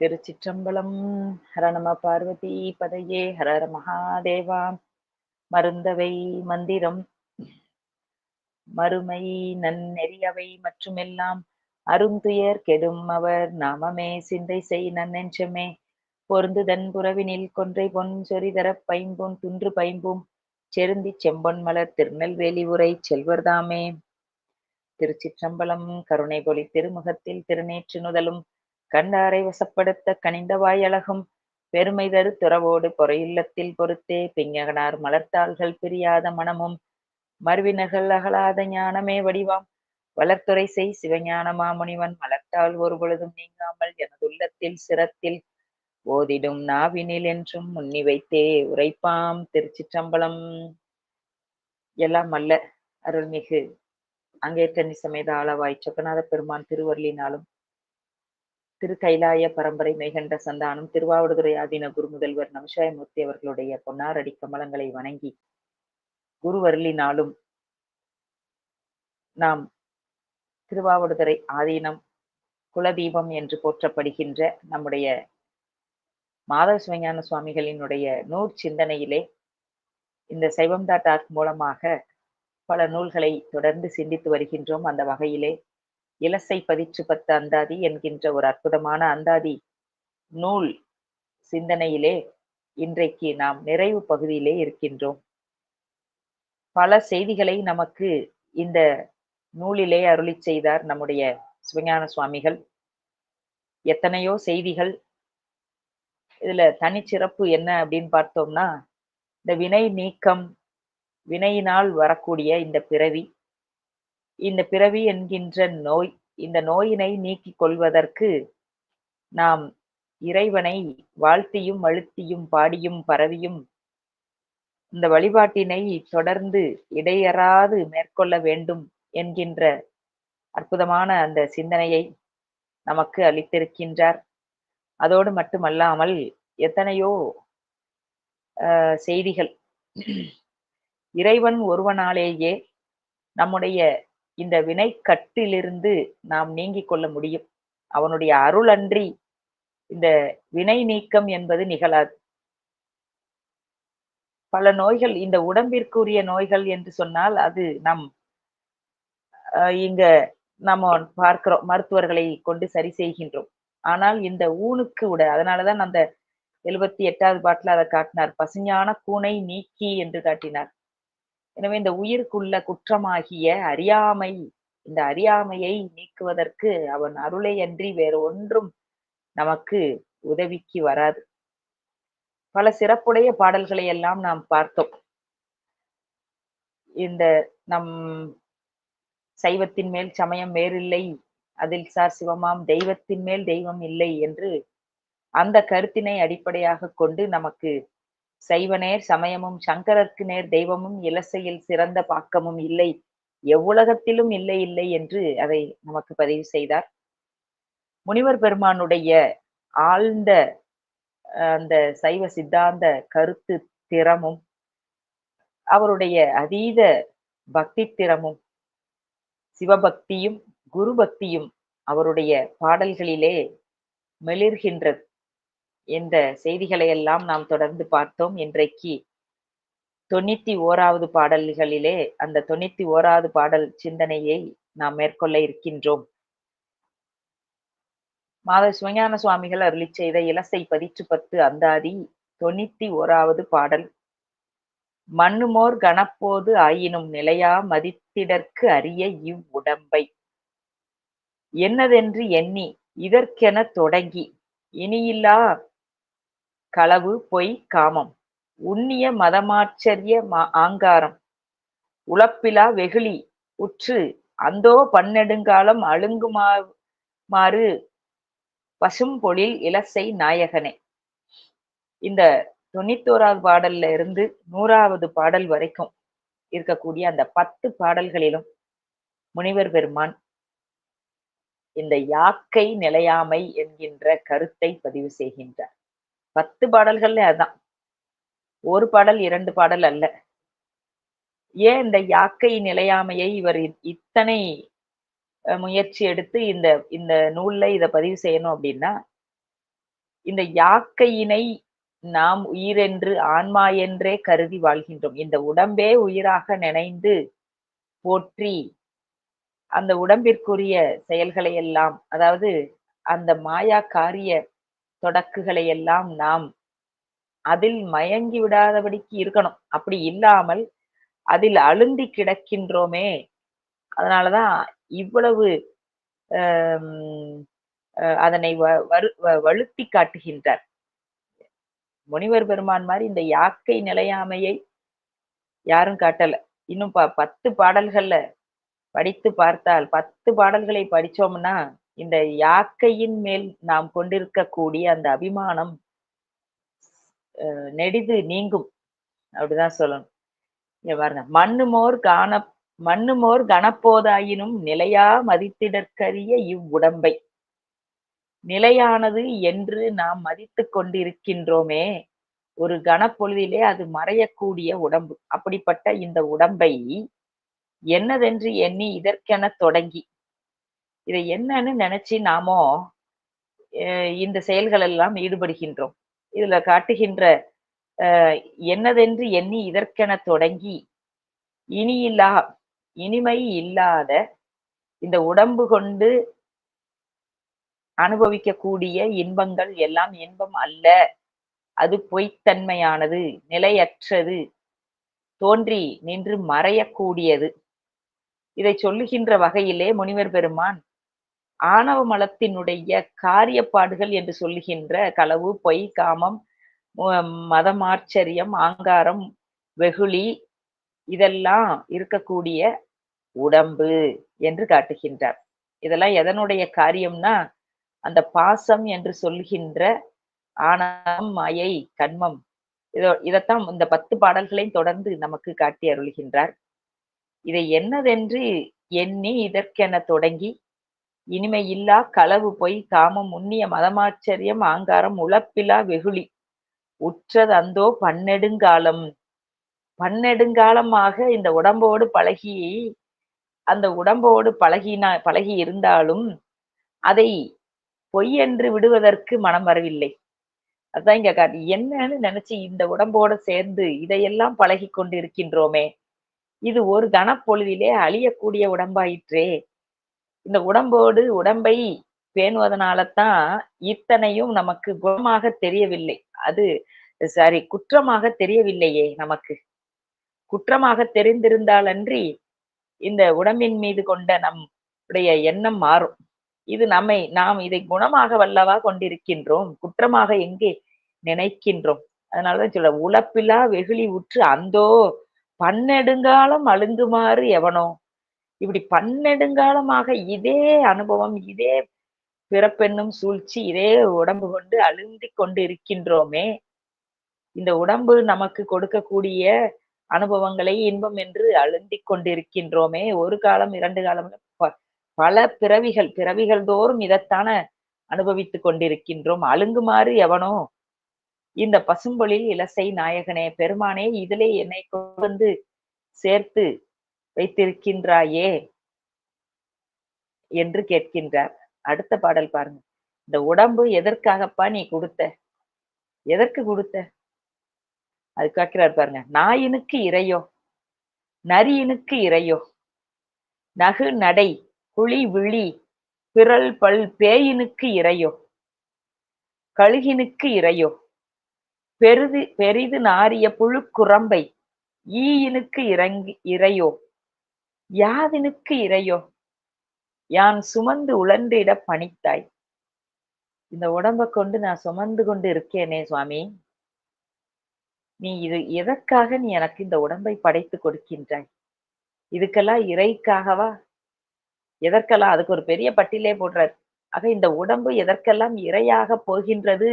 திருச்சிற்றம்பலம் ஹரணம பார்வதி பதையே ஹரர மகாதேவா மருந்தவை மந்திரம் மறுமை நன்னெறியவை மற்றுமெல்லாம் அருந்துயர் கெடும் அவர் நாமமே சிந்தை செய் நன்னெஞ்சமே பொருந்துதன் புறவினில் கொன்றை பொன் சொரிதரப் பைம்பொன் துன்று பைம்பும் செருந்தி செம்பொன் மலர் திருநெல்வேலி உரை செல்வர்தாமே திருச்சிற்றம்பலம் கருணை பொலி திருமுகத்தில் திருநேற்று நுதலும் கண்டாரை வசப்படுத்த கனிந்த வாயழகும் பெருமை தரு துறவோடு பொறையில்லத்தில் பொறுத்தே பிஞகனார் மலர்த்தாள்கள் பிரியாத மனமும் மறுவினர்கள் அகலாத ஞானமே வடிவாம். வளர்த்துறை செய் சிவஞான மாமுனிவன் மலர்த்தாள் ஒரு பொழுதும் நீங்காமல் எனது உள்ளத்தில் சிரத்தில் ஓதிடும் நாவினில் என்றும் முன்னி வைத்தே உரைப்பாம் திருச்சிற்றம்பலம். எல்லாம் அல்ல அருள்மிகு அங்கேற்றனி சமேத ஆளவாய் சொக்கநாத பெருமான் திருவருளினாலும் திரு கைலாய பரம்பரை மெய்கண்ட சந்தானம் திருவாவடுதுறை ஆதீன குரு முதல்வர் நமசிவாயமூர்த்தி அவர்களுடைய பொன்னாரடி கமலங்களை வணங்கி குருவருளினாலும் நாம் திருவாவடுதுறை ஆதீனம் குலதீபம் என்று போற்றப்படுகின்ற நம்முடைய மாதவ சிவஞான சுவாமிகளினுடைய நூற் சிந்தனையிலே இந்த சைவம் டாட் ஆர்க் மூலமாக பல நூல்களை தொடர்ந்து சிந்தித்து வருகின்றோம். அந்த வகையிலே இலசை பதிற்று பத்து அந்தாதி என்கின்ற ஒரு அற்புதமான அந்தாதி நூல் சிந்தனையிலே இன்றைக்கு நாம் நிறைவு பகுதியிலே இருக்கின்றோம். பல செய்திகளை நமக்கு இந்த நூலிலே அருளி செய்தார் நம்முடைய சிவஞான சுவாமிகள். எத்தனையோ செய்திகள். இதுல தனிச்சிறப்பு என்ன அப்படின்னு பார்த்தோம்னா இந்த வினை நீக்கம் வினையினால் வரக்கூடிய இந்த பிறவி இந்த பிறவி என்கின்ற நோய் இந்த நோயினை நீக்கிக் கொள்வதற்கு நாம் இறைவனை வாழ்த்தியும் அழுத்தியும் பாடியும் பரவியும் இந்த வழிபாட்டினை தொடர்ந்து இடையறாது மேற்கொள்ள வேண்டும் என்கின்ற அற்புதமான அந்த சிந்தனையை நமக்கு அளித்திருக்கின்றார். அதோடு மட்டுமல்லாமல் எத்தனையோ செய்திகள். இறைவன் ஒருவனாலேயே நம்முடைய இந்த வினை கட்டிலிருந்து நாம் நீங்கிக் கொள்ள முடியும். அவனுடைய அருள் அன்றி இந்த வினை நீக்கம் என்பது நிகழாது. பல நோய்கள் இந்த உடம்பிற்குரிய நோய்கள் என்று சொன்னால் அது நம் இங்க நம்ம பார்க்கிறோம் மருத்துவர்களை கொண்டு சரி செய்கின்றோம். ஆனால் இந்த ஊனுக்கு உட அதனாலதான் அந்த எழுபத்தி எட்டாவது பாட்டில் அதை காட்டினார். பசுஞான கூனை நீக்கி என்று காட்டினார். எனவே இந்த உயிருக்குள்ள குற்றமாகிய அறியாமை இந்த அறியாமையை நீக்குவதற்கு அவன் அருளை அன்றி வேறு ஒன்றும் நமக்கு உதவிக்கு வராது. பல சிறப்புடைய பாடல்களை எல்லாம் நாம் பார்த்தோம். இந்த நம் சைவத்தின் மேல் சமயம் வேறில்லை அதில் சார் சிவமாம் தெய்வத்தின் மேல் தெய்வம் இல்லை என்று அந்த கருத்தினை அடிப்படையாக கொண்டு நமக்கு சைவநேர் சமயமும் சங்கரர்க்கு நேர் தெய்வமும் இலசையில் சிறந்த பாக்கமும் இல்லை. எவ்வுலகத்திலும் இல்லை இல்லை என்று அதை நமக்கு பதிவு செய்தார். முனிவர் பெருமானுடைய ஆழ்ந்த அந்த சைவ சித்தாந்த கருத்து திறமும் அவருடைய அதீத பக்தி திறமும் சிவபக்தியும் குரு பக்தியும் அவருடைய பாடல்களிலே மெளிர்கின்றது இந்த செய்திகளை எல்லாம் நாம் தொடர்ந்து பார்த்தோம். இன்றைக்கு தொண்ணூத்தி ஓராவது பாடல்களிலே அந்த தொண்ணூத்தி ஓராவது பாடல் சிந்தனையை நாம் மேற்கொள்ள இருக்கின்றோம். மாத சிவஞான சுவாமிகள் அருளி செய்த இலசை பதிற்று பத்து அந்தாதி தொண்ணூத்தி ஓராவது பாடல். மண்ணுமோர் கணப்போது ஆயினும் நிலையா மதித்திடற்கு அரிய இவ்வுடம்பை என்னதென்று எண்ணி இதற்கென தொடங்கி இனியில்லா களவு பொய் காமம். உண்ணிய மதமாச்சரிய ஆங்காரம். உழப்பிலா வெகுளி உற்று அந்தோ பன்னெடுங்காலம் அழுங்குமாறு பசும்பொழில் இலசை நாயகனே. இந்த தொண்ணூத்தோராவது பாடல்ல இருந்து நூறாவது பாடல் வரைக்கும் இருக்கக்கூடிய அந்த பத்து பாடல்களிலும் முனிவர் பெருமான் இந்த யாக்கை நிலையாமை என்கின்ற கருத்தை பதிவு செய்கின்றார். பத்து பாடல்கள்ல அதான் ஒரு பாடல் இரண்டு பாடல் அல்ல. ஏன் இந்த யாக்கை நிலையாமையை இவர் இத்தனை முயற்சி எடுத்து இந்த இந்த நூல்ல இதை பதிவு செய்யணும் அப்படின்னா இந்த யாக்கையினை நாம் உயிரென்று ஆன்மா என்றே கருதி வாழ்கின்றோம். இந்த உடம்பே உயிராக நினைந்து போற்றி அந்த உடம்பிற்குரிய செயல்களை எல்லாம் அதாவது அந்த மாயா காரிய தொடக்குகளை எல்லாம் நாம் அதில் மயங்கி விடாதபடிக்கு இருக்கணும். அப்படி இல்லாமல் அதில் அழுந்தி கிடக்கின்றோமே அதனாலதான் இவ்வளவு அதனை வரு வலுத்தி காட்டுகின்றார். முனிவர் பெருமான் மாதிரி இந்த யாக்கை நிலையாமையை யாரும் காட்டல. இன்னும் ப பத்து பாடல்கள்ல படித்து பார்த்தால் பத்து பாடல்களை படிச்சோம்னா இந்த யாக்கையின் மேல் நாம் கொண்டிருக்கக்கூடிய அந்த அபிமானம் நெடிது நீங்கும். அப்படிதான் சொல்லணும். இங்க பாருங்க. மண்ணுமோர் காண மண்ணுமோர் கனப்போதாயினும் நிலையா மதித்திடற்கரிய இவ்வுடம்பை நிலையானது என்று நாம் மதித்து கொண்டிருக்கின்றோமே ஒரு கனப்பொழுதிலே அது மறையக்கூடிய உடம்பு. அப்படிப்பட்ட இந்த உடம்பை என்னதென்று எண்ணி இதற்கென தொடங்கி இதை என்னன்னு நினைச்சு நாமோ இந்த செயல்கள் எல்லாம் ஈடுபடுகின்றோம். இதுல காட்டுகின்ற என்னதென்று எண்ணி இதற்கென தொடங்கி இனி இல்லா இனிமை இல்லாத இந்த உடம்பு கொண்டு அனுபவிக்கக்கூடிய இன்பங்கள் எல்லாம் இன்பம் அல்ல அது பொய்த்தன்மையானது நிலையற்றது தோன்றி நின்று மறையக்கூடியது. இதை சொல்லுகின்ற வகையிலே முனிவர் பெருமான் ஆணவ மலத்தினுடைய காரியப்பாடுகள் என்று சொல்லுகின்ற களவு பொய் காமம் மதமாச்சரியம் ஆங்காரம் வெகுளி இதெல்லாம் இருக்கக்கூடிய உடம்பு என்று காட்டுகின்றார். இதெல்லாம் எதனுடைய காரியம்னா அந்த பாசம் என்று சொல்கின்ற ஆணவம் மாயை கண்மம். இதோ இதைத்தான் இந்த பத்து பாடல்களையும் தொடர்ந்து நமக்கு காட்டி அருள்கின்றார். இதை என்னதென்று எண்ணி இதற்கென தொடங்கி இனிமையில்லா களவு பொய் காமம் உண்ணிய மதமாச்சரியம் ஆங்காரம் உழப்பிலா வெகுளி. உற்றதந்தோ பன்னெடுங்காலம். பன்னெடுங்காலமாக இந்த உடம்போடு பழகி அந்த உடம்போடு பழகினா பழகி இருந்தாலும் அதை பொய் என்று விடுவதற்கு மனம் வரவில்லை. அதுதான் இங்க காட்டு என்னன்னு நினைச்சு இந்த உடம்போட சேர்ந்து இதையெல்லாம் பழகி கொண்டு இருக்கின்றோமே இது ஒரு கனப்பொழுதிலே அழியக்கூடிய உடம்பாயிற்றே. இந்த உடம்போடு உடம்பை பேணுவதனாலதான் இத்தனையும் நமக்கு குணமாக தெரியவில்லை. அது சாரி குற்றமாக தெரியவில்லையே நமக்கு. குற்றமாக தெரிந்திருந்தால் அன்றி இந்த உடம்பின் மீது கொண்ட நம்முடைய எண்ணம் மாறும். இது நம்மை நாம் இதை குணமாக வல்லவா கொண்டிருக்கின்றோம் குற்றமாக எங்கே நினைக்கின்றோம்? அதனாலதான் சொல்ல உழப்பிலா வெகுளி உற்று அந்தோ பன்னெடுங்காலம் அழுங்குமாறு எவனோ இப்படி பன்னெடுங்காலமாக இதே அனுபவம் இதே பிறப்பெண்ணும் சூழ்ச்சி இதே உடம்பு கொண்டு அழுந்தி கொண்டு இருக்கின்றோமே இந்த உடம்பு நமக்கு கொடுக்கக்கூடிய அனுபவங்களை இன்பம் என்று அழுந்தி கொண்டிருக்கின்றோமே. ஒரு காலம் இரண்டு காலம் பல பிறவிகள் பிறவிகள் தோறும் இதைத்தான அனுபவித்துக் கொண்டிருக்கின்றோம். அழுங்குமாறு எவனோ இந்த பசும்பொழில் இலசை நாயகனே பெருமானே இதிலே என்னை கொண்டு வந்து சேர்த்து வைத்திருக்கின்றாயே என்று கேட்கின்றார். அடுத்த பாடல் பாருங்க. இந்த உடம்பு எதற்காகப்பா நீ கொடுத்த? எதற்கு கொடுத்த? அது கேட்கிறார் பாருங்க. நாயினுக்கு இறையோ? நரியினுக்கு இறையோ? நகு நடை குழி விழி பிறல் பல் பேயினுக்கு இறையோ? கழுகினுக்கு இறையோ? பெரிது பெரிது நாரிய புழுக்குரம்பை ஈயினுக்கு இறங்கி இறையோ? யாதினுக்கு இறையோ? யான் சுமந்து உழன்றிட பணித்தாய். இந்த உடம்ப கொண்டு நான் சுமந்து கொண்டு இருக்கேனே சுவாமி. நீ இது எதற்காக நீ எனக்கு இந்த உடம்பை படைத்து கொடுக்கின்றாய்? இதுக்கெல்லாம் இறைக்காகவா? எதற்கெல்லாம்? அதுக்கு ஒரு பெரிய பட்டியலே போடுறார். ஆக இந்த உடம்பு எதற்கெல்லாம் இரையாக போகின்றது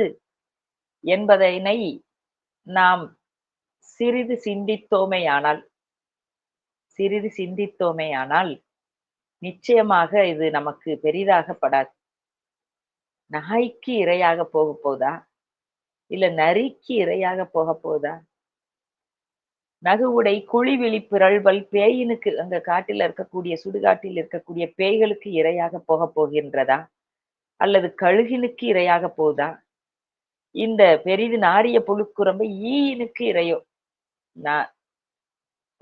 என்பதனை நாம் சிறிது சிந்தித்தோமேயானால் சிறிது சிந்தித்தோமேயானால் நிச்சயமாக இது நமக்கு பெரிதாகப்படாது. நாய்க்கு இரையாக போக போதா? இல்ல நரிக்கு இரையாக போக போதா? நகுவுடை குழி விழிப்பிரள்வல் பேயினுக்கு அங்க காட்டில் இருக்கக்கூடிய சுடுகாட்டில் இருக்கக்கூடிய பேய்களுக்கு இரையாக போக போகின்றதா? அல்லது கழுகினுக்கு இரையாக போதா? இந்த பெரிது நாரிய புழுக்குரம்பு ஈயினுக்கு இறையோ நான்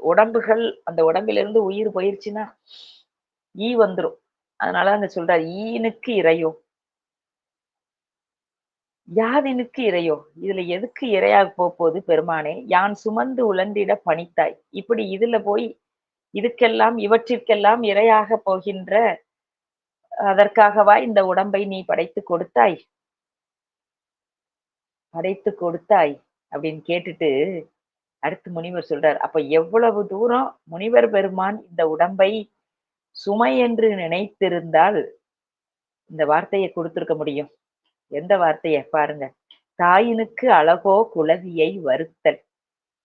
உடம்புகள் அந்த உடம்பிலிருந்து உயிர் போயிருச்சுன்னா ஈ வந்துரும். அதனால அங்க சொல்றாரு ஈனுக்கு இறையோ யாதினுக்கு இறையோ இதுல எதுக்கு இரையாக போகுது பெருமானே? யான் சுமந்து உழந்திட பணித்தாய். இப்படி இதுல போய் இதுக்கெல்லாம் இவற்றிற்கெல்லாம் இரையாக போகின்ற அதற்காகவா இந்த உடம்பை நீ படைத்து கொடுத்தாய்? படைத்து கொடுத்தாய் அப்படின்னு கேட்டுட்டு அடுத்து முனிவர் சொல்றார் அப்ப எவ்வளவு தூரம் முனிவர் பெருமான் இந்த உடம்பை சுமை என்று நினைத்திருந்தால் இந்த வார்த்தையை கொடுத்திருக்க முடியும். எந்த வார்த்தையை? பாருங்க. தாயினுக்கு அழகோ குலவியை வருத்தல்.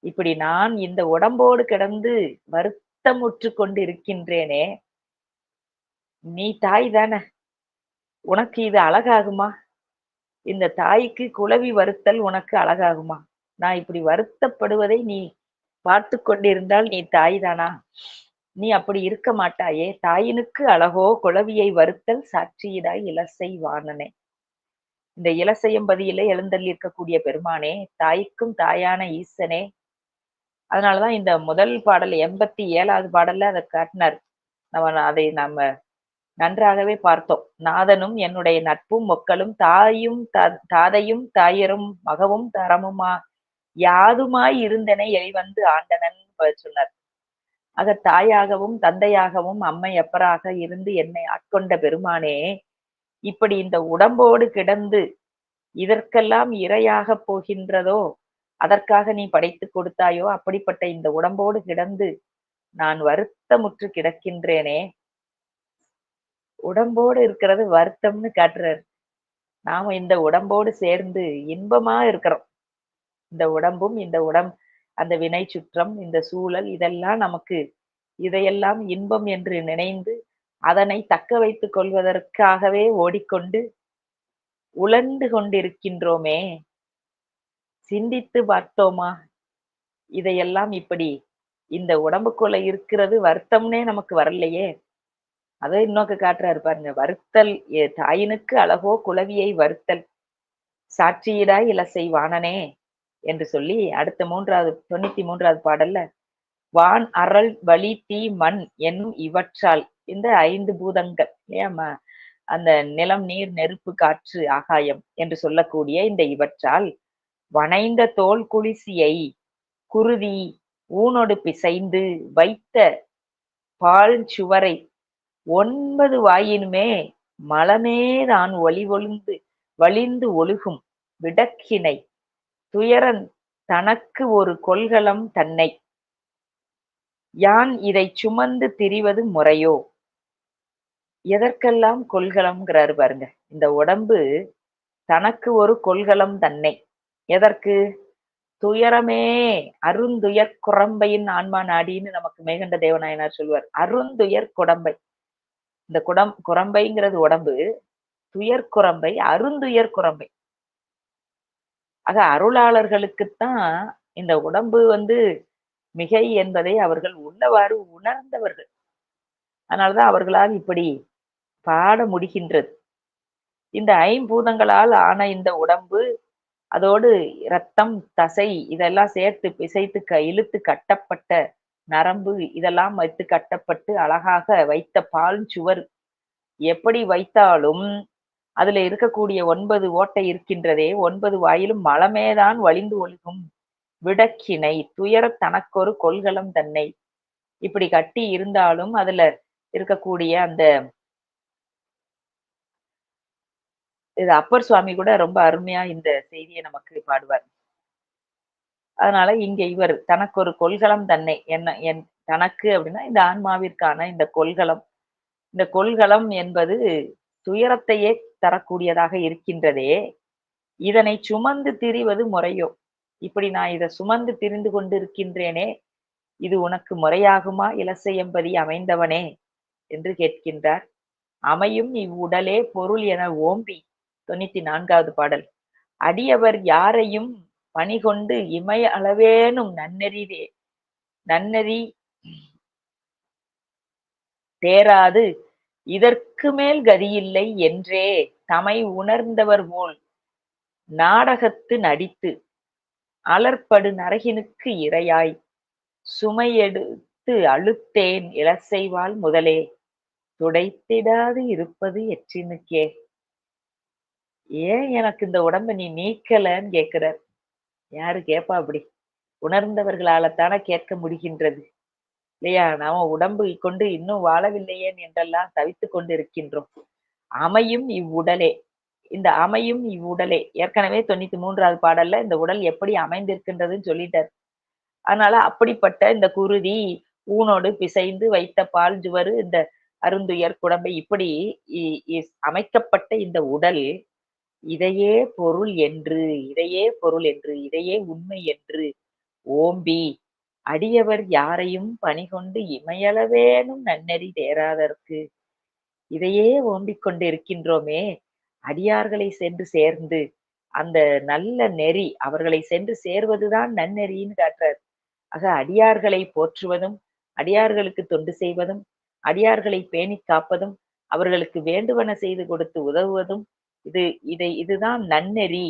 இப்படி நான் இந்த உடம்போடு கிடந்து வருத்தமுற்று கொண்டு இருக்கின்றேனே நீ தாய் தானே? உனக்கு இது அழகாகுமா? இந்த தாய்க்கு குலவி வருத்தல் உனக்கு அழகாகுமா? நான் இப்படி வருத்தப்படுவதை நீ பார்த்து கொண்டிருந்தால் நீ தாய் தானா நீ அப்படி இருக்க மாட்டாயே. தாயினுக்கு அழகோ குளவியை வருத்தல் சாட்சியிடாய் இலசை வாணனே இந்த இலசையம்பதியில எழுந்தள்ளி இருக்கக்கூடிய பெருமானே தாய்க்கும் தாயான ஈசனே. அதனாலதான் இந்த முதல் பாடல் எண்பத்தி ஏழாவது பாடல்ல அதை காட்டினார். நம்ம அதை நம்ம நன்றாகவே பார்த்தோம். நாதனும் என்னுடைய நட்பும் மக்களும் தாயும் தாதையும் தாயரும் மகவும் தரமுமா யாதுமாய் இருந்தனை எளிவந்து ஆண்டனன் சொன்னார். ஆக தாயாகவும் தந்தையாகவும் அம்மை அப்பராக இருந்து என்னை ஆட்கொண்ட பெருமானே இப்படி இந்த உடம்போடு கிடந்து இதற்கெல்லாம் இரையாக போகின்றதோ அதற்காக நீ படைத்து கொடுத்தாயோ அப்படிப்பட்ட இந்த உடம்போடு கிடந்து நான் வருத்தமுற்று கிடக்கின்றேனே. உடம்போடு இருக்கிறது வருத்தம்னு காட்டுறார். நாம இந்த உடம்போடு சேர்ந்து இன்பமா இருக்கிறோம். இந்த உடம்பும் இந்த உடம் அந்த வினை சுற்றம் இந்த சூழல் இதெல்லாம் நமக்கு இதையெல்லாம் இன்பம் என்று நினைந்து அதனை தக்க வைத்துக் கொள்வதற்காகவே ஓடிக்கொண்டு உழந்து கொண்டிருக்கின்றோமே. சிந்தித்து பார்த்தோமா? இதையெல்லாம் இப்படி இந்த உடம்புக்குள்ள இருக்கிறது வருத்தம்னே நமக்கு வரலையே. அதை இன்னொக்கு காட்டுறாரு பாருங்க வருத்தல் தாயினுக்கு அழகோ குளவியை வருத்தல். சாட்சியிடாய் இலசை வானனே என்று சொல்லி அடுத்த மூன்றாவது தொண்ணூத்தி மூன்றாவது பாடல்ல வான் அறல் வலி தீ மண் என்னும் இவற்றால் இந்த ஐந்து பூதங்கள் இல்லையா அந்த நிலம் நீர் நெருப்பு காற்று ஆகாயம் என்று சொல்லக்கூடிய இந்த இவற்றால் வனைந்த தோல் குளிசியை குருதி ஊனொடு பிசைந்து வைத்த பால் சுவரை ஒன்பது வாயினுமே மலமேதான் ஒளி ஒளிந்து வலிந்து ஒழுகும் விடக்கினை துயரன் தனக்கு ஒரு கொள்கலம் தன்னை. யான் இதை சுமந்து திரிவது முறையோ? எதற்கெல்லாம் கொள்கலம்ங்கிறாரு பாருங்க. இந்த உடம்பு தனக்கு ஒரு கொள்கலம் தன்னை. எதற்கு? துயரமே அருந்துயர் குரம்பையின் ஆன்மா நாடின்னு நமக்கு மேகண்ட தேவநாயனார் சொல்வார். அருந்துயர் குடம்பை. இந்த குடம் குரம்பைங்கிறது உடம்பு. துயர் குரம்பை அருந்துயர் குரம்பை. ஆக அருளாளர்களுக்குத்தான் இந்த உடம்பு வந்து மிகை என்பதை அவர்கள் உள்ளவாறு உணர்ந்தவர்கள். அதனாலதான் அவர்களால் இப்படி பாட முடிகின்றது. இந்த ஐம்பூதங்களால் ஆன இந்த உடம்பு அதோடு இரத்தம் தசை இதெல்லாம் சேர்த்து பிசைத்து க இழுத்து கட்டப்பட்ட நரம்பு இதெல்லாம் வைத்து கட்டப்பட்டு அழகாக வைத்த பால் சுவர். எப்படி வைத்தாலும் அதுல இருக்கக்கூடிய ஒன்பது ஓட்டை இருக்கின்றதே ஒன்பது வாயிலும் மலமேதான் வழிந்து ஒழுகும். விடக்கினை துயர தனக்கொரு கொள்கலம் தன்னை. இப்படி கட்டி இருந்தாலும் அதுல இருக்கக்கூடிய அந்த இது அப்பர் சுவாமி கூட ரொம்ப அருமையா இந்த செய்தியை நமக்கு பாடுவார். அதனால இங்க இவர் தனக்கு ஒரு கொள்கலம் தன்னை என்ன என் தனக்கு அப்படின்னா இந்த ஆன்மாவிற்கான இந்த கொள்கலம். இந்த கொள்கலம் என்பது துயரத்தையே தரக்கூடியதாக இருக்கின்றதே. இதனை சுமந்து திரிவது முறையோ? இப்படி நான் இதை சுமந்து திரிந்து கொண்டிருக்கின்றேனே இது உனக்கு முறையாகுமா? இலசையம்பதி அமைந்தவனே என்று கேட்கின்றார். அமையும் இவ்வுடலே பொருள் என ஓம்பி தொண்ணூத்தி நான்காவது பாடல். அடியவர் யாரையும் பணிகொண்டு இமய அளவேனும் நன்னெறிதே நன்னெறி தேராது இதற்கு மேல் கதியில்லை என்றே தமை உணர்ந்தவர் போல் நாடகத்து நடித்து அலர்படு நரகினுக்கு இரையாய் சுமையெடுத்து அழுத்தேன் இளசெய்வாள் முதலே. துடைத்திடாது இருப்பது எற்றினுக்கே. ஏன் எனக்கு இந்த உடம்ப நீ நீக்கலன்னு கேட்கிறார் யாரு கேப்பா அப்படி? உணர்ந்தவர்களாலத்தானே கேட்க முடிகின்றது. இல்லையா? நாம உடம்பு கொண்டு இன்னும் வாழவில்லையே என்றெல்லாம் தவித்துக் கொண்டு இருக்கின்றோம் அமையும் இவ்வுடலே. இந்த அமையும் இவ்வுடலே. ஏற்கனவே தொண்ணூத்தி மூன்றாவது பாடல்ல இந்த உடல் எப்படி அமைந்திருக்கின்றதுன்னு சொல்லிட்டார். அதனால அப்படிப்பட்ட இந்த குருதி ஊனோடு பிசைந்து வைத்த பால் ஜுவரு இந்த அருந்துயர் குடம்பை இப்படி அமைக்கப்பட்ட இந்த உடல் இதையே பொருள் என்று இதையே பொருள் என்று இதையே உண்மை என்று ஓம்பி அடியவர் யாரையும் பணிகொண்டு இமையளவேனும் நன்னெறி தேராதற்கு. இதையே ஓம்பிக் கொண்டிருக்கின்றோமே. அடியார்களை சென்று சேர்ந்து அந்த நல்ல நெறி அவர்களை சென்று சேர்வதுதான் நன்னெறின்னு காட்டுறார். ஆக அடியார்களை போற்றுவதும் அடியார்களுக்கு தொண்டு செய்வதும் அடியார்களை பேணி காப்பதும் அவர்களுக்கு வேண்டுவன செய்து கொடுத்து உதவுவதும் இது இதை இதுதான் நன்னெறி.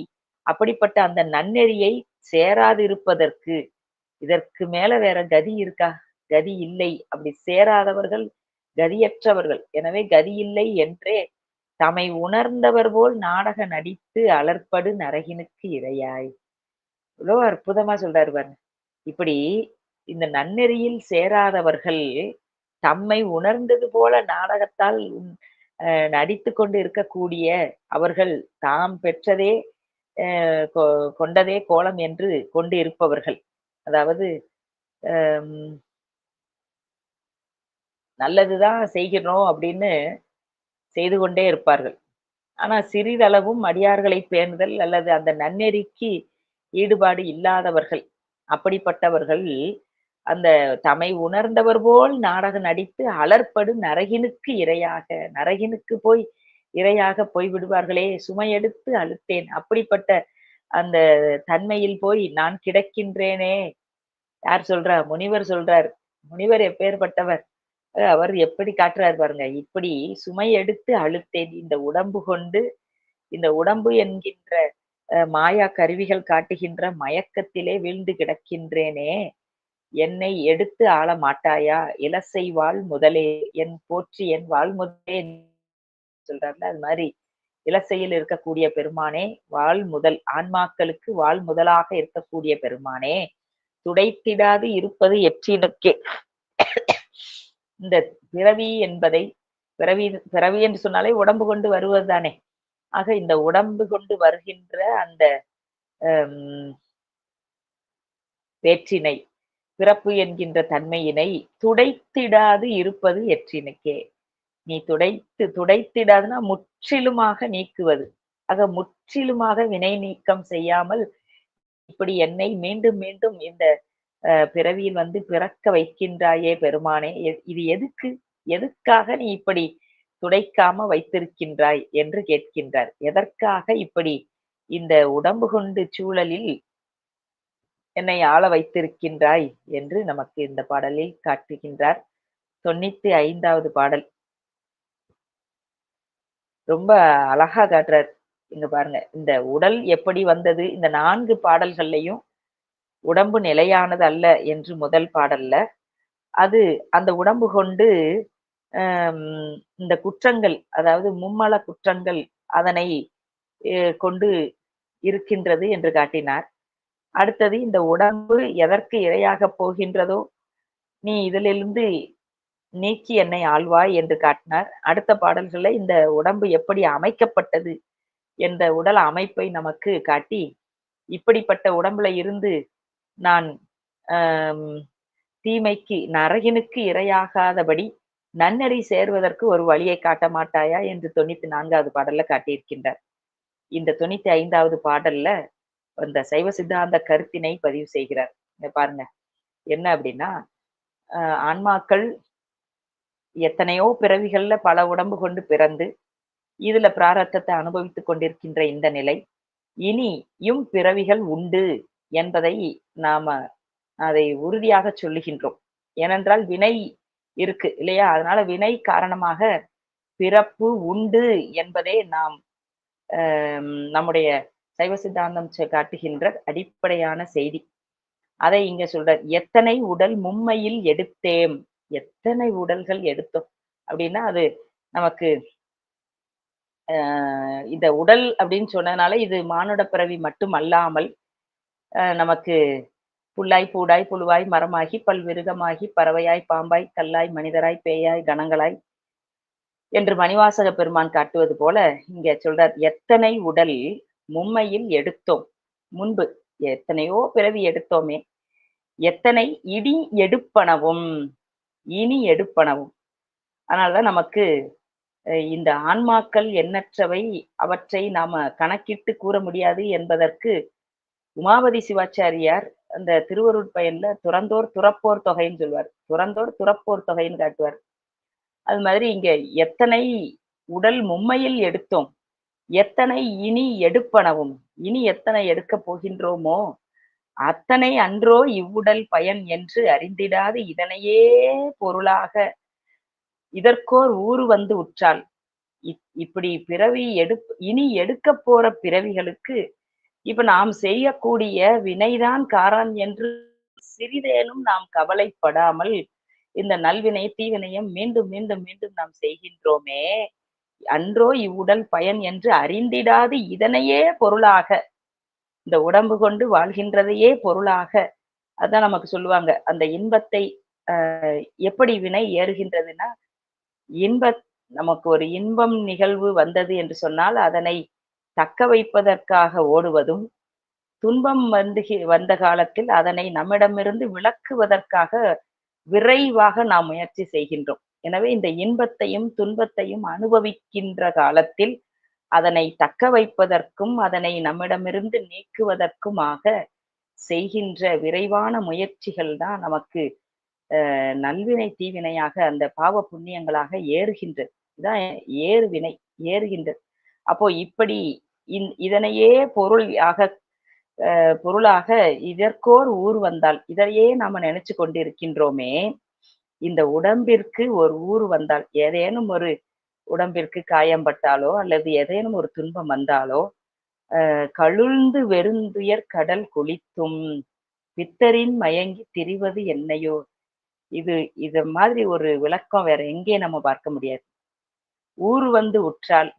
அப்படிப்பட்ட அந்த நன்னெறியை சேராதிருப்பதற்கு இதற்கு மேல வேற கதி இருக்கா? கதி இல்லை. அப்படி சேராதவர்கள் கதியற்றவர்கள். எனவே கதி இல்லை என்றே தம்மை உணர்ந்தவர் போல் நாடக நடித்து அலற்படு நரகினுக்கு இரையாய். இவ்வளோ அற்புதமா சொல்றாரு பாருங்க. இப்படி இந்த நன்னெறியில் சேராதவர்கள் தம்மை உணர்ந்தது போல நாடகத்தால் நடித்து கொண்டு இருக்கக்கூடிய அவர்கள் தாம் பெற்றதே கொண்டதே கோலம் என்று கொண்டு இருப்பவர்கள் அதாவது நல்லதுதான் செய்கிறோம் அப்படின்னு செய்து கொண்டே இருப்பார்கள். ஆனா சிறிதளவும் அடியார்களை பேணுதல் அல்லது அந்த நன்னெறிக்கு ஈடுபாடு இல்லாதவர்கள் அப்படிப்பட்டவர்கள் அந்த தமை உணர்ந்தவர் போல் நாடகம் நடித்து அலர்படும் நரகினுக்கு இரையாக நரகினுக்கு போய் இரையாக போய் விடுவார்களே சுமையெடுத்து அழுத்தேன் அப்படிப்பட்ட அந்த தன்மையில் போய் நான் கிடக்கின்றேனே. யார் சொல்றா? முனிவர் சொல்றார். முனிவர் எப்பேற்பட்டவர்? அவர் எப்படி காட்டுறார் பாருங்க. இப்படி சுமை எடுத்து அழுத்தேன். இந்த உடம்பு கொண்டு இந்த உடம்பு என்கின்ற மாயா கருவிகள் காட்டுகின்ற மயக்கத்திலே வீழ்ந்து கிடக்கின்றேனே. என்னை எடுத்து ஆள மாட்டாயா? இலசை வாழ் முதலே. என் போற்றி என் வாழ் முதலே. சொல்றாருல அது மாதிரி. இலசையில் இருக்கக்கூடிய பெருமானே வாழ் முதல் ஆன்மாக்களுக்கு வாழ் முதலாக இருக்கக்கூடிய பெருமானே துடைத்திடாது இருப்பது எற்றினுக்கே. இந்த பிறவி என்பதை பிறவி பிறவி என்று சொன்னாலே உடம்பு கொண்டு வருவது தானே. ஆக இந்த உடம்பு கொண்டு வருகின்ற அந்த வேற்றினை பிறப்பு என்கின்ற தன்மையினை துடைத்திடாது இருப்பது எற்றினுக்கே. நீ துடைத்து துடைத்திடாதுன்னா முற்றிலுமாக நீக்குவது. ஆக முற்றிலுமாக வினை நீக்கம் செய்யாமல் இப்படி என்னை மீண்டும் மீண்டும் இந்த பிறவியில் வந்து பிறக்க வைக்கின்றாயே பெருமானே இது எதுக்கு? எதுக்காக நீ இப்படி துடைக்காம வைத்திருக்கின்றாய் என்று கேட்கின்றார். எதற்காக இப்படி இந்த உடம்பு கொண்டு சூழலில் என்னை ஆள வைத்திருக்கின்றாய் என்று நமக்கு இந்த பாடலில் காட்டுகின்றார். தொண்ணூத்தி ஐந்தாவது பாடல். ரொம்ப அழகா காட்டுறாரு. இங்க பாருங்க. இந்த உடல் எப்படி வந்தது? இந்த நான்கு பாடல்கள்லையும் உடம்பு நிலையானது அல்ல என்று முதல் பாடல்ல. அது அந்த உடம்பு கொண்டு இந்த குற்றங்கள் அதாவது மும்மல குற்றங்கள் அதனை கொண்டு இருக்கின்றது என்று காட்டினார். அடுத்தது இந்த உடம்பு எதற்கு இரையாக போகின்றதோ நீ இதிலிருந்து நீக்கி என்னை ஆழ்வாய் என்று காட்டினார். அடுத்த பாடல்களை இந்த உடம்பு எப்படி அமைக்கப்பட்டது என்ற உடல் அமைப்பை நமக்கு காட்டி இப்படிப்பட்ட உடம்புல இருந்து நான் தீமைக்கு நரகினுக்கு இரையாகாதபடி நன்னறி சேர்வதற்கு ஒரு வழியை காட்ட மாட்டாயா என்று தொண்ணூத்தி நான்காவது பாடல்ல காட்டியிருக்கின்றார். இந்த தொண்ணூத்தி ஐந்தாவது பாடல்ல அந்த சைவ சித்தாந்த கருத்தினை பதிவு செய்கிறார். பாருங்க. என்ன அப்படின்னா ஆன்மாக்கள் எத்தனையோ பிறவிகள்ல பல உடம்பு கொண்டு பிறந்து இதுல பிராரத்தத்தை அனுபவித்துக் கொண்டிருக்கின்ற இந்த நிலை. இனியும் பிறவிகள் உண்டு என்பதை நாம அதை உறுதியாக சொல்லுகின்றோம். ஏனென்றால் வினை இருக்கு இல்லையா? அதனால வினை காரணமாக பிறப்பு உண்டு என்பதே நாம் நம்முடைய சைவ சித்தாந்தம் காட்டுகின்ற அடிப்படையான செய்தி. அதை இங்க சொல்ற எத்தனை உடல் மும்மையில் எடுத்தேம்? எத்தனை உடல்கள் எடுத்தோம்? அப்படின்னா அது நமக்கு இந்த உடல் அப்படின்னு சொன்னதுனால இது மானுட பிறவி மட்டும் அல்லாமல் நமக்கு புல்லாய் பூடாய் புழுவாய் மரமாகி பல்விருகமாகி பறவையாய் பாம்பாய் கல்லாய் மனிதராய் பேயாய் கணங்களாய் என்று மணிவாசக பெருமான் காட்டுவது போல இங்க சொல்றார் எத்தனை உடல் மும்மையில் எடுத்தோம்? முன்பு எத்தனையோ பிறவி எடுத்தோமே. எத்தனை இடி எடுப்பனவும்? இனி எடுப்பனவும். அதனாலதான் நமக்கு இந்த ஆன்மாக்கள் எண்ணற்றவை அவற்றை நாம கணக்கிட்டு கூற முடியாது என்பதற்கு உமாபதி சிவாச்சாரியார் அந்த திருவருட்பயன்ல துறந்தோர் துறப்போர் தொகைன்னு சொல்வார் துறந்தோர் துறப்போர் தொகைன்னு காட்டுவார். அது மாதிரி இங்க எத்தனை உடல் மும்மையில் எடுத்தோம் எத்தனை இனி எடுப்பனவும் இனி எத்தனை எடுக்க போகின்றோமோ அத்தனை அன்றோ இவ்வுடல் பயன் என்று அறிந்திடாது இதனையே பொருளாக. இதற்கோர் ஊறு வந்து உற்றால் இப்படி பிறவி எடு இனி எடுக்க போற பிறவிகளுக்கு இப்ப நாம் செய்யக்கூடிய வினைதான் காரணம் என்று சிறிதேனும் நாம் கவலைப்படாமல் இந்த நல்வினை தீவினையும் மீண்டும் மீண்டும் மீண்டும் நாம் செய்கின்றோமே. அன்றோ இவ்வுடல் பயன் என்று அறிந்திடாது இதனையே பொருளாக. இந்த உடம்பு கொண்டு வாழ்கின்றதையே பொருளாக. அதான் நமக்கு சொல்லுவாங்க. அந்த இன்பத்தை ஆஹ் எப்படி வினை ஏறுகின்றதுன்னா இன்ப நமக்கு ஒரு இன்பம் நிகழ்வு வந்தது என்று சொன்னால் அதனை தக்க வைப்பதற்காக ஓடுவதும் துன்பம் வந்து வந்த காலத்தில் அதனை நம்மிடமிருந்து விளக்குவதற்காக விரைவாக நாம் முயற்சி செய்கின்றோம். எனவே இந்த இன்பத்தையும் துன்பத்தையும் அனுபவிக்கின்ற காலத்தில் அதனை தக்க வைப்பதற்கும் அதனை நம்மிடமிருந்து நீக்குவதற்குமாக செய்கின்ற விரைவான முயற்சிகள் தான் நமக்கு நல்வினை தீவினையாக அந்த பாவ புண்ணியங்களாக ஏறுகின்றது. இதான் ஏறுவினை ஏறுகின்றது. அப்போ இப்படி இதனையே பொருள் ஆக பொருளாக இதற்கோர் ஊர் வந்தால் இதையே நாம நினைச்சு கொண்டிருக்கின்றோமே இந்த உடம்பிற்கு ஒரு ஊர் வந்தால் ஏதேனும் ஒரு உடம்பிற்கு காயம் பட்டாலோ அல்லது ஏதேனும் ஒரு துன்பம் வந்தாலோ கழுழ்ந்து வெறுந்துயர் கடல் குளித்தும் பித்தரின் மயங்கி திரிவது என்னையோ? இது இது மாதிரி ஒரு விளக்கம் வேற எங்கே நம்ம பார்க்க முடியாது. ஊர் வந்து உற்றால்.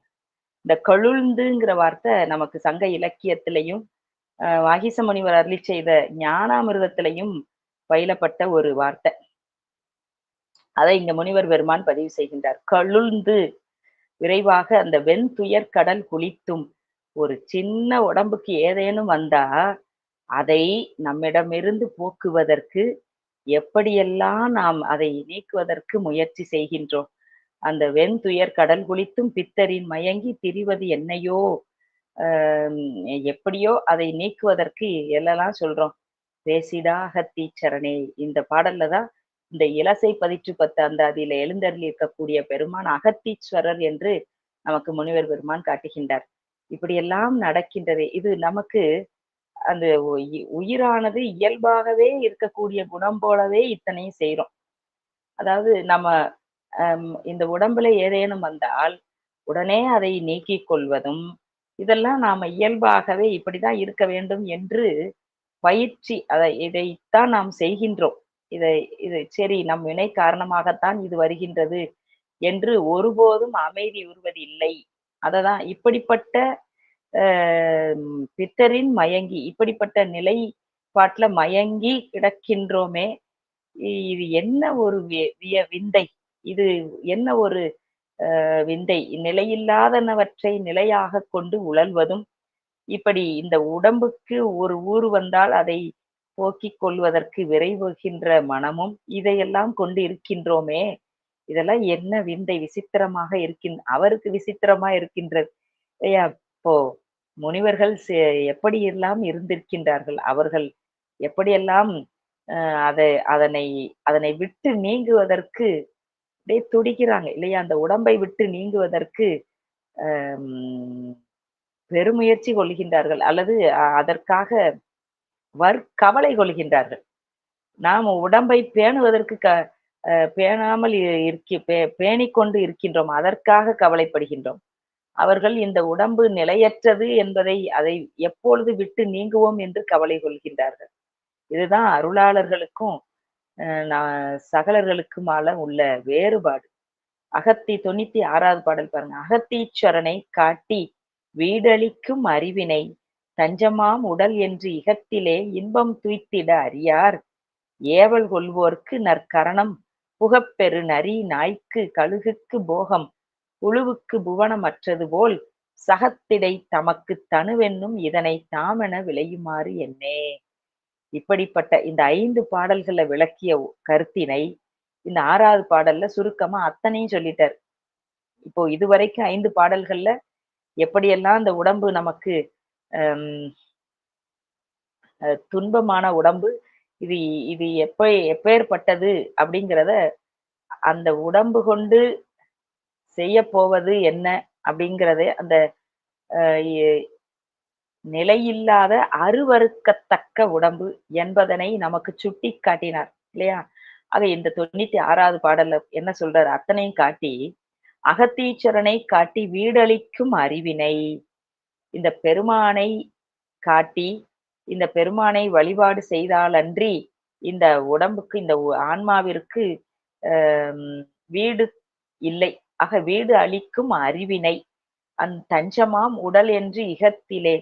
இந்த கழுழ்ந்துங்கிற வார்த்தை நமக்கு சங்க இலக்கியத்திலையும் வாகிச முனிவர் அருளி செய்த ஞானாமிர்தத்திலையும் பயிலப்பட்ட ஒரு வார்த்தை. அதை இங்க முனிவர் பெருமான் பதிவு செய்கின்றார். கழுந்து விரைவாக அந்த வெண்துயர் கடல் குளித்தும் ஒரு சின்ன உடம்புக்கு ஏதேனும் வந்தா அதை நம்மிடமிருந்து போக்குவதற்கு எப்படியெல்லாம் நாம் அதை நீக்குவதற்கு முயற்சி செய்கின்றோம். அந்த வெண்துயர் கடல் குளித்தும் பித்தரின் மயங்கி திரிவது என்னையோ எப்படியோ அதை நீக்குவதற்கு எல்லாம் சொல்றோம். பேசிடா அகத்தீச்சரணே. இந்த பாடல்ல தான் இந்த இலசை பதிற்று பத்து அந்த அதில எழுந்தருளி இருக்கக்கூடிய பெருமான் அகத்தீஸ்வரர் என்று நமக்கு முனிவர் பெருமான் காட்டுகின்றார். இப்படியெல்லாம் நடக்கின்றது இது நமக்கு அந்த உயிரானது இயல்பாகவே இருக்கக்கூடிய குணம் போலவே இத்தனையும் செய்யறோம் அதாவது நம்ம இந்த உடம்புல ஏதேனும் வந்தால் உடனே அதை நீக்கிக் கொள்வதும் இதெல்லாம் நாம இயல்பாகவே இப்படிதான் இருக்க வேண்டும் என்று பயிற்சி அதை இதைத்தான் நாம் செய்கின்றோம். இதை இது சரி நம் வினை காரணமாகத்தான் இது வருகின்றது என்று ஒருபோதும் அமைதி உறுவது இல்லை. அததான் இப்படிப்பட்ட பித்தரின் மயங்கி இப்படிப்பட்ட நிலைப்பாட்டுல மயங்கி கிடக்கின்றோமே இது என்ன ஒரு விய விந்தை? இது என்ன ஒரு விந்தை? நிலையில்லாதனவற்றை நிலையாக கொண்டு உழல்வதும் இப்படி இந்த உடம்புக்கு ஒரு ஊர் வந்தால் அதை போக்கிக் கொள்வதற்கு விரைவுகின்ற மனமும் இதையெல்லாம் கொண்டு இருக்கின்றோமே. இதெல்லாம் என்ன விந்தை விசித்திரமாக இருக்கின் அவருக்கு விசித்திரமா இருக்கின்றது. இப்போ முனிவர்கள் எப்படி எல்லாம் இருந்திருக்கின்றார்கள்? அவர்கள் எப்படியெல்லாம் அதை அதனை அதனை விட்டு நீங்குவதற்கு அப்படியே துடிக்கிறாங்க. இல்லையா அந்த உடம்பை விட்டு நீங்குவதற்கு பெருமுயற்சி கொள்கின்றார்கள். அல்லது அதற்காக வர் கவலை கொள்கின்றார்கள். நாம் உடம்பை பேணுவதற்கு க பேணாமல் இருக்கி பே பேணிக்கொண்டு இருக்கின்றோம். அதற்காக கவலைப்படுகின்றோம். அவர்கள் இந்த உடம்பு நிலையற்றது என்பதை அதை எப்பொழுது விட்டு நீங்குவோம் என்று கவலை கொள்கின்றார்கள். இதுதான் அருளாளர்களுக்கும் சகலர்களுக்குமால உள்ள வேறுபாடு. அகத்தி தொண்ணூத்தி ஆறாவது பாடல் பாருங்க. அகத்தீஸ்வரனை காட்டி வீடளிக்கும் அறிவினை தஞ்சமாம் உடல் என்று இகத்திலே இன்பம் துய்த்திட அறியார். ஏவல் கொள்வோர்க்கு நற்கரணம் புகப்பெரு நரி நாய்க்கு கழுகுக்கு போகம் உழுவுக்கு புவனமற்றது போல் சகத்திடை தமக்கு தனுவென்னும் இதனை தாமென விளையுமாறு என்னே. இப்படிப்பட்ட இந்த ஐந்து பாடல்களை விளக்கிய கருத்தினை இந்த ஆறாவது பாடல்ல சுருக்கமா அத்தனையும் சொல்லிட்டார். இப்போ இதுவரைக்கும் ஐந்து பாடல்கள்ல எப்படியெல்லாம் இந்த உடம்பு நமக்கு துன்பமான உடம்பு இது இது எப்ப எப்பேற்பட்டது அப்படிங்கிறத அந்த உடம்பு கொண்டு செய்ய போவது என்ன அப்படிங்கிறத அந்த நிலையில்லாத அருவறுக்கத்தக்க உடம்பு என்பதனை நமக்கு சுட்டி காட்டினார் இல்லையா? ஆக இந்த தொண்ணூத்தி ஆறாவது பாடல்ல என்ன சொல்றாரு? அத்தனையும் காட்டி அகத்தீச்சரனை காட்டி வீடளிக்கும் அறிவினை. இந்த பெருமானை காட்டி இந்த பெருமானை வழிபாடு செய்தாலன்றி இந்த உடம்புக்கு இந்த ஆன்மாவிற்கு வீடு இல்லை. ஆக வீடு அளிக்கும் அறிவினை. அந் தஞ்சமாம் உடல் என்று இகத்திலே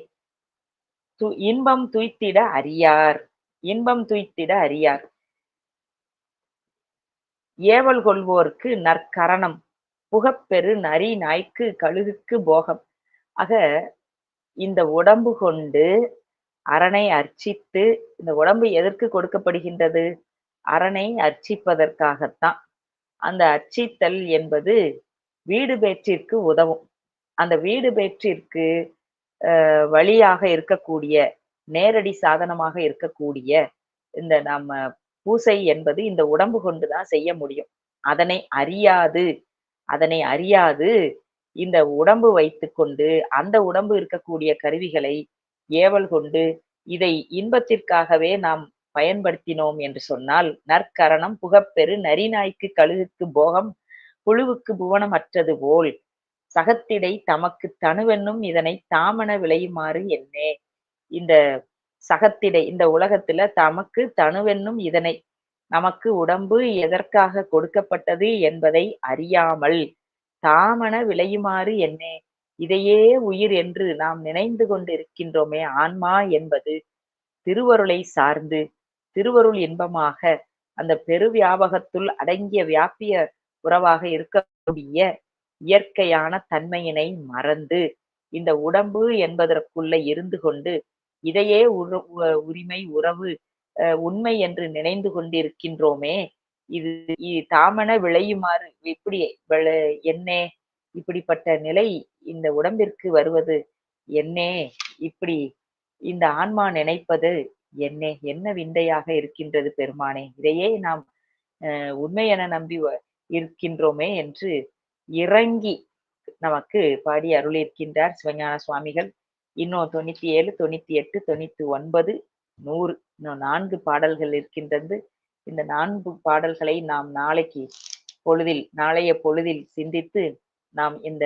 து இன்பம் துய்த்திட அறியார். இன்பம் துய்த்திட அறியார். ஏவல் கொள்வோர்க்கு நற்கரணம். புகப்பெரு நரி நாய்க்கு கழுகுக்கு போகம். ஆக இந்த உடம்பு கொண்டு அரணை அர்ச்சித்து இந்த உடம்பு எதற்கு கொடுக்கப்படுகின்றது? அரணை அர்ச்சிப்பதற்காகத்தான். அந்த அர்ச்சித்தல் என்பது வீடு பேற்றிற்கு உதவும். அந்த வீடு பேற்றிற்கு வழியாக இருக்கக்கூடிய நேரடி சாதனமாக இருக்கக்கூடிய இந்த நம்ம பூசை என்பது இந்த உடம்பு கொண்டுதான் செய்ய முடியும். அதனை அறியாது. அதனை அறியாது. இந்த உடம்பு வைத்துக்கொண்டு அந்த உடம்பு இருக்கக்கூடிய கருவிகளை ஏவல் கொண்டு இதை இன்பத்திற்காகவே நாம் பயன்படுத்தினோம் என்று சொன்னால் நற்கரணம் புகப்பெரு நரிநாய்க்கு கழுகுக்கு போகம் புழுவுக்கு புவனம் அற்றது போல் சகத்திடை தமக்கு தனுவென்னும் இதனை தாமன விளையுமாறு என்னே. இந்த சகத்திடை இந்த உலகத்துல தமக்கு தனுவென்னும் இதனை நமக்கு உடம்பு எதற்காக கொடுக்கப்பட்டது என்பதை அறியாமல் தாமன விளையுமாறு என்னே? இதையே உயிர் என்று நாம் நினைந்து கொண்டிருக்கின்றோமே ஆன்மா என்பது திருவருளை சார்ந்து. திருவருள் இன்பமாக அந்த பெரு வியாபகத்துள் அடங்கிய வியாபிய உறவாக இருக்கக்கூடிய இயற்கையான தன்மையினை மறந்து இந்த உடம்பு என்பதற்குள்ள இருந்து கொண்டு இதையே உரிமை உறவு உண்மை என்று நினைந்து கொண்டிருக்கின்றோமே இது தாமன விளையுமாறு இப்படி என்னே இப்படிப்பட்ட நிலை இந்த உடம்பிற்கு வருவது? என்னே இப்படி இந்த ஆன்மா நினைப்பது என்னே? என்ன விந்தையாக இருக்கின்றது பெருமானே? இதையே நாம் உண்மை என நம்பி இருக்கின்றோமே என்று இறங்கி நமக்கு பாடி அருளியிருக்கின்றார் சிவஞான சுவாமிகள். இன்னும் தொண்ணூத்தி ஏழு தொண்ணூத்தி எட்டு தொண்ணூத்தி ஒன்பது நூறு இன்னும் நான்கு பாடல்கள் இருக்கின்றது. இந்த நான்கு பாடல்களை நாம் நாளைக்கு பொழுதில் நாளைய பொழுதில் சிந்தித்து நாம் இந்த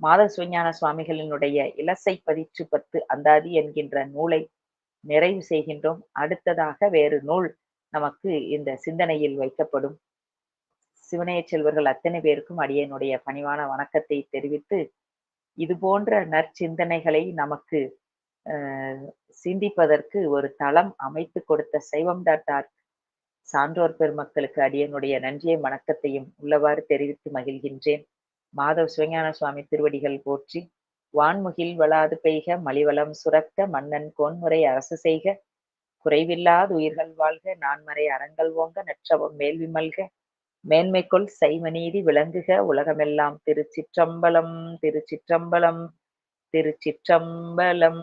மாத சிவஞான சுவாமிகளினுடைய இலசை பதிற்று பத்து அந்தாதி என்கின்ற நூலை நிறைவு செய்கின்றோம். அடுத்ததாக வேறு நூல் நமக்கு இந்த சிந்தனையில் வைக்கப்படும். சிவனைய செல்வர்கள் அத்தனை பேருக்கும் அடியனுடைய பணிவான வணக்கத்தை தெரிவித்து இது போன்ற நற்சிந்தனைகளை நமக்கு சிந்திப்பதற்கு ஒரு தளம் அமைத்து கொடுத்த சைவம் டாட் சான்றோர் பெருமக்களுக்கு அடியனுடைய நன்றியை வணக்கத்தையும் உள்ளவாறு தெரிவித்து மகிழ்கின்றேன். மாதவ் சிவஞான சுவாமி திருவடிகள் போற்றி வான்முகில் வளாது பெய்க மலிவளம் சுரக்க மன்னன் கோன்முறை அரசு செய்க. குறைவில்லாத உயிர்கள் வாழ்க நான்மறை அறங்கள் ஓங்க நற்றவம் மேல்வி மல்க மேன்மைக்குள் சைவநீதி விளங்குக உலகமெல்லாம் திருச்சிற்றம்பலம் திருச்சிற்றம்பலம் திருச்சிற்றம்பலம்.